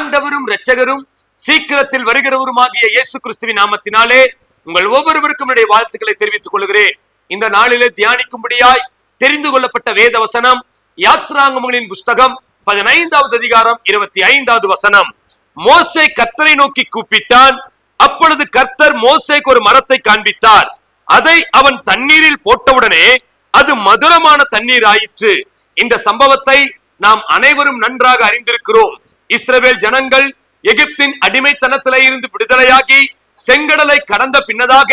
ஆண்டவரும் இரட்சகரும் சீக்கிரத்தில் வருகிறவருமாகிய இயேசு கிறிஸ்துவின் நாமத்தினாலே உங்கள் ஒவ்வொருவருக்கும் என்னுடைய வாழ்த்துக்களை தெரிவித்துக் கொள்கிறேன். இந்த நாளிலே தியானிக்கும்படியாய் தெரிந்து கொள்ளப்பட்ட வேத வசனம் யாத்ராங்கமங்களின் புஸ்தகம் பதினைந்தாவது அதிகாரம் இருபத்தி ஐந்தாவது வசனம். மோசே கர்த்தரை நோக்கி கூப்பிட்டான். அப்பொழுது கர்த்தர் மோசேக்கு ஒரு மரத்தை காண்பித்தார். அதை அவன் தண்ணீரில் போட்டவுடனே அது மதுரமான தண்ணீர் ஆயிற்று இந்த சம்பவத்தை நாம் அனைவரும் நன்றாக அறிந்திருக்கிறோம். இஸ்ரவேல் ஜனங்கள் எகிப்தின் அடிமைத்தனத்தில இருந்து விடுதலையாகி செங்கடலை கடந்த பின்னதாக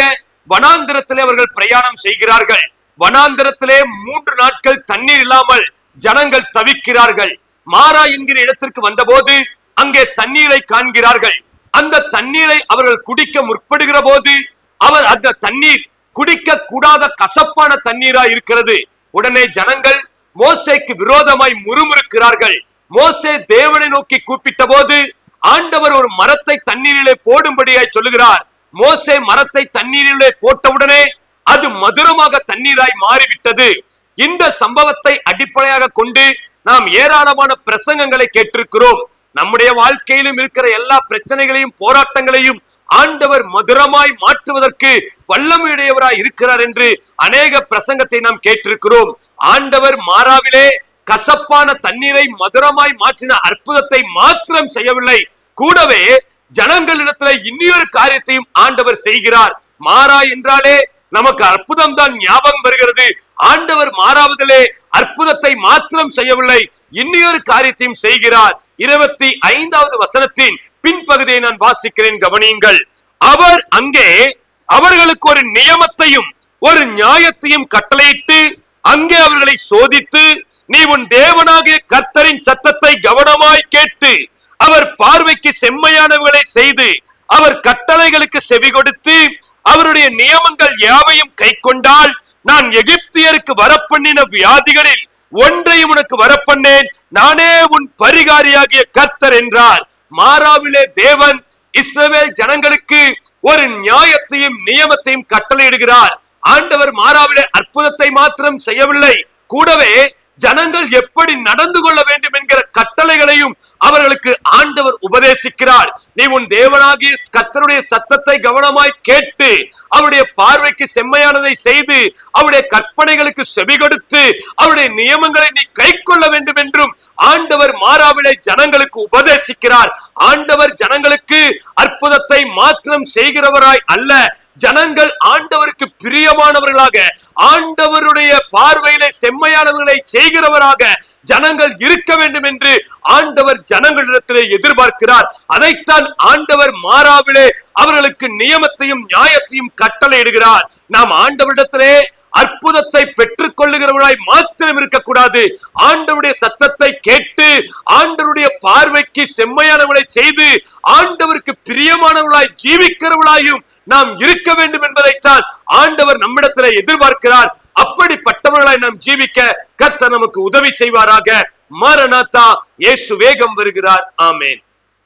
வனாந்திரத்திலே அவர்கள் பிரயாணம் செய்கிறார்கள். வனாந்திரத்திலே மூன்று நாட்கள் தண்ணீர் இல்லாமல் ஜனங்கள் தவிக்கிறார்கள். மாறா என்கிற இடத்திற்கு வந்தபோது அங்கே தண்ணீரை காண்கிறார்கள். அந்த தண்ணீரை அவர்கள் குடிக்க முற்படுகிற போது அவர் அந்த தண்ணீர் குடிக்க கூடாத கசப்பான தண்ணீரா இருக்கிறது. உடனே ஜனங்கள் மோசைக்கு விரோதமாய் முறுமுறுக்கிறார்கள். மோசே தேவனை நோக்கி கூப்பிட்ட போது ஆண்டவர் ஒரு மரத்தை தண்ணீரிலே போடும்படியாய் சொல்லுகிறார். மோசே மரத்தை தண்ணீரிலே போட்டவுடனே அது மதுரமாக தண்ணீராய் மாறிவிட்டது. இந்த சம்பவத்தை அடிப்படையாக கொண்டு நாம் ஏராளமான பிரசங்கங்களை கேட்டிருக்கிறோம். நம்முடைய வாழ்க்கையிலும் இருக்கிற எல்லா பிரச்சனைகளையும் போராட்டங்களையும் ஆண்டவர் மதுரமாய் மாற்றுவதற்கு வல்லமையுடையவராய் இருக்கிறார் என்று அநேக பிரசங்கத்தை நாம் கேட்டிருக்கிறோம். ஆண்டவர் மாறாவிலே கசப்பான தண்ணீரை மதுரமாய் மாற்றின அற்புதத்தை மாத்திரம் செய்யவில்லை. கூடவே ஜனங்களிடத்துல இன்னொரு காரியத்தையும் ஆண்டவர் செய்கிறார். மாறா என்றாலே நமக்கு அற்புதம் தான் ஞாபகம் வருகிறது. ஆண்டவர் மாறாவதிலே அற்புதத்தை மாத்திரம் செய்யவில்லை. இன்னொரு காரியத்தையும் செய்கிறார். இருபத்தி ஐந்தாவது வசனத்தின் பின்பகுதியை நான் வாசிக்கிறேன் கவனியுங்கள். அவர் அங்கே அவர்களுக்கு ஒரு நியமத்தையும் ஒரு நியாயத்தையும் கட்டளையிட்டு அங்கே அவர்களை சோதித்து நீ உன் தேவனாகிய கர்த்தரின் சத்தத்தை கவனமாய் கேட்டு அவர் பார்வைக்கு செம்மையானவர்களை செய்து அவர் கட்டளைகளுக்கு செவி கொடுத்து அவருடைய நியமங்கள் யாவையும் கை கொண்டால் நான் எகிப்தியருக்கு வரப்பண்ணின வியாதிகளில் ஒன்றையும் உனக்கு வரப்பண்ணேன். நானே உன் பரிகாரியாகிய கர்த்தர் என்றார். மாறாவிலே தேவன் இஸ்ரவேல் ஜனங்களுக்கு ஒரு நியாயத்தையும் நியமத்தையும் கட்டளையிடுகிறார். ஆண்டவர் மாறாவிலே அற்புதத்தை மாத்திரம் செய்யவில்லை. கூடவே ஜனங்கள் எப்படி நடந்து கொள்ள வேண்டும் என்கிற கட்டளைகளையும் அவர்களுக்கு ஆண்டவர் உபதேசிக்கிறார். நீ உன் தேவனாகிய கத்தருடைய சத்தத்தை கவனமாய் கேட்டு அவருடைய பார்வைக்கு செம்மையானதை செய்து அவருடைய கற்பனைகளுக்கு செவி கொடுத்து அவருடைய நியமங்களை நீ கை கொள்ள வேண்டும் என்றும் ஆண்டவர் மாறாவிலை ஜனங்களுக்கு உபதேசிக்கிறார். ஆண்டவர் ஜனங்களுக்கு அற்புதத்தை மாத்திரம் செய்கிறவராய் அல்ல. ஜனங்கள் ஆண்டவருக்கு பிரியமானவர்களாக ஆண்டவருடைய பார்வையில செம்மையானவர்களை செய்கிறவராக ஜனங்கள் இருக்க வேண்டும் என்று ஆண்டவர் ஜனங்களிடத்திலே எதிர்பார்க்கிறார். அதைத்தான் ஆண்டவர் மாறாவிலே அவர்களுக்கு நியமத்தையும் நியாயத்தையும் கட்டளையிடுகிறார். நாம் ஆண்டவரிடத்திலே அற்புதத்தை பெற்றுக் கொள்ளுகிறவர்களாய் மாத்திரம் இருக்கக்கூடாது. ஆண்டவருடைய சத்தத்தை கேட்டு ஆண்டவருடைய பார்வைக்கு செம்மையானவளை செய்து ஆண்டவருக்கு பிரியமானவர்களாய் ஜீவிக்கிறவர்களாயும் நாம் இருக்க வேண்டும் என்பதைத்தான் ஆண்டவர் நம்மிடத்தில் எதிர்பார்க்கிறார். அப்படிப்பட்டவர்களாய் நாம் ஜீவிக்க கர்த்தர் நமக்கு உதவி செய்வாராக. மாரநாத்தா இயேசு வேகம் வருகிறார். ஆமேன்.